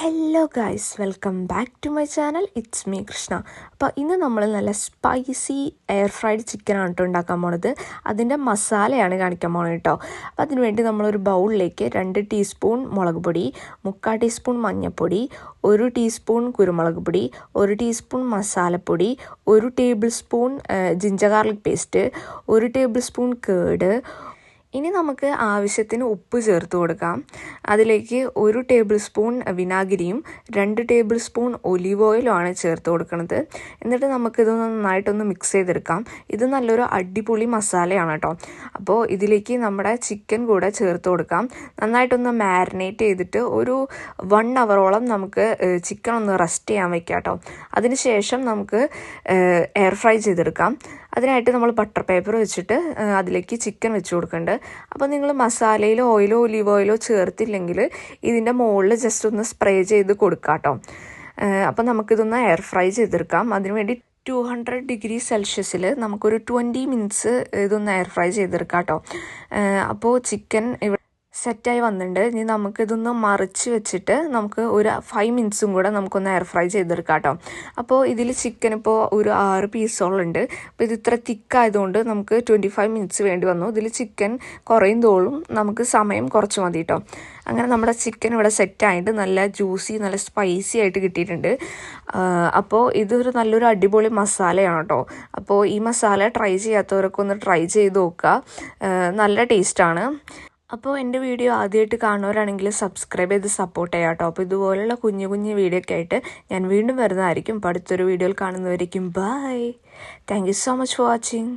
Hello guys welcome back to my channel it's me Krishna അപ്പോൾ ഇന്ന് നമ്മൾ നല്ല സ്പൈസി എയർ ഫ്രൈഡ് ചിക്കനാണ് കേട്ടോ ഉണ്ടാക്കാൻ പോണത്. അതിന്റെ മസാലയാണ് കാണിക്കാൻ പോണത് കേട്ടോ അപ്പോൾ അതിന് വേണ്ടി നമ്മളൊരു ബൗളിലേക്ക് രണ്ട് ടീസ്പൂൺ മുളക് പൊടി മുക്കാൽ ടീസ്പൂൺ മഞ്ഞൾപ്പൊടി ഒരു ടീസ്പൂൺ കുരുമുളക് പൊടി ഒരു ടീസ്പൂൺ മസാലപ്പൊടി ഒരു table spoon ginger garlic paste ഒരു ടേബിൾ സ്പൂൺ കേട് ഇനി നമുക്ക് ആവശ്യത്തിന് ഉപ്പ് ചേർത്ത് കൊടുക്കാം. അതിലേക്ക് ഒരു ടേബിൾ സ്പൂൺ വിനാഗിരിയും രണ്ട് ടേബിൾ സ്പൂൺ ഒലിവ് ആണ് ചേർത്ത് കൊടുക്കുന്നത്. എന്നിട്ട് നമുക്കിത് നന്നായിട്ടൊന്ന് മിക്സ് ചെയ്തെടുക്കാം. ഇത് നല്ലൊരു അടിപൊളി മസാലയാണ് കേട്ടോ. അപ്പോൾ ഇതിലേക്ക് നമ്മുടെ ചിക്കൻ കൂടെ ചേർത്ത് കൊടുക്കാം. നന്നായിട്ടൊന്ന് മാരിനേറ്റ് ചെയ്തിട്ട് ഒരു വൺ അവറോളം നമുക്ക് ചിക്കൻ ഒന്ന് റെസ്റ്റ് ചെയ്യാൻ വെക്കാം കേട്ടോ. അതിനുശേഷം നമുക്ക് എയർ ഫ്രൈ ചെയ്തെടുക്കാം. അതിനായിട്ട് നമ്മൾ ബട്ടർ പേപ്പർ വെച്ചിട്ട് അതിലേക്ക് ചിക്കൻ വെച്ച് കൊടുക്കുന്നുണ്ട് അപ്പോൾ നിങ്ങൾ മസാലയിലോ ഓയിലോ ഒലീവ് ഓയിലോ ചേർത്തില്ലെങ്കിൽ ഇതിന്റെ മുകളിൽ ജസ്റ്റ് ഒന്ന് സ്പ്രേ ചെയ്ത് കൊടുക്കാം കേട്ടോ അപ്പോൾ നമുക്കിതൊന്ന് എയർ ഫ്രൈ ചെയ്തെടുക്കാം. അതിനുവേണ്ടി ടു ഹൺഡ്രഡ് ഡിഗ്രി സെൽഷ്യസിൽ നമുക്കൊരു ട്വന്റി മിനിറ്റ്സ് ഇതൊന്ന് എയർ ഫ്രൈ ചെയ്തെടുക്കാം കേട്ടോ അപ്പോൾ ചിക്കൻ ഇവിടെ സെറ്റായി വന്നിട്ടുണ്ട്. ഇനി നമുക്കിതൊന്ന് മറിച്ച് വെച്ചിട്ട് നമുക്ക് ഒരു ഫൈവ് മിനിറ്റ്സും കൂടെ നമുക്കൊന്ന് എയർ ഫ്രൈ ചെയ്തെടുക്കാം കേട്ടോ. അപ്പോൾ ഇതിൽ ചിക്കൻ ഇപ്പോൾ ഒരു ആറ് പീസോളം ഉണ്ട്. അപ്പോൾ ഇത് ഇത്ര തിക്കായതുകൊണ്ട് നമുക്ക് ട്വന്റി ഫൈവ് മിനിറ്റ്സ് വേണ്ടി വന്നു. ഇതിൽ ചിക്കൻ കുറയും തോളും നമുക്ക് സമയം കുറച്ച് മതി കേട്ടോ. അങ്ങനെ നമ്മുടെ ചിക്കൻ ഇവിടെ സെറ്റായിട്ട് നല്ല ജ്യൂസി നല്ല സ്പൈസി ആയിട്ട് കിട്ടിയിട്ടുണ്ട്. അപ്പോൾ ഇതൊരു നല്ലൊരു അടിപൊളി മസാലയാണ് കേട്ടോ. അപ്പോൾ ഈ മസാല ട്രൈ ചെയ്യാത്തവരൊക്കെ ഒന്ന് ട്രൈ ചെയ്ത് നോക്കുക. നല്ല ടേസ്റ്റാണ് അപ്പോൾ എന്റെ വീഡിയോ ആദ്യമായിട്ട് കാണുന്നവരാണെങ്കിൽ സബ്സ്ക്രൈബ് ചെയ്ത് സപ്പോർട്ട് ചെയ്യാം കേട്ടോ അപ്പോൾ ഇതുപോലുള്ള കുഞ്ഞു കുഞ്ഞു വീഡിയോ ഒക്കെ ആയിട്ട് ഞാൻ വീണ്ടും വരുന്നതായിരിക്കും. അടുത്തൊരു വീഡിയോയിൽ കാണുന്നവരായിരിക്കും bye thank you so much for watching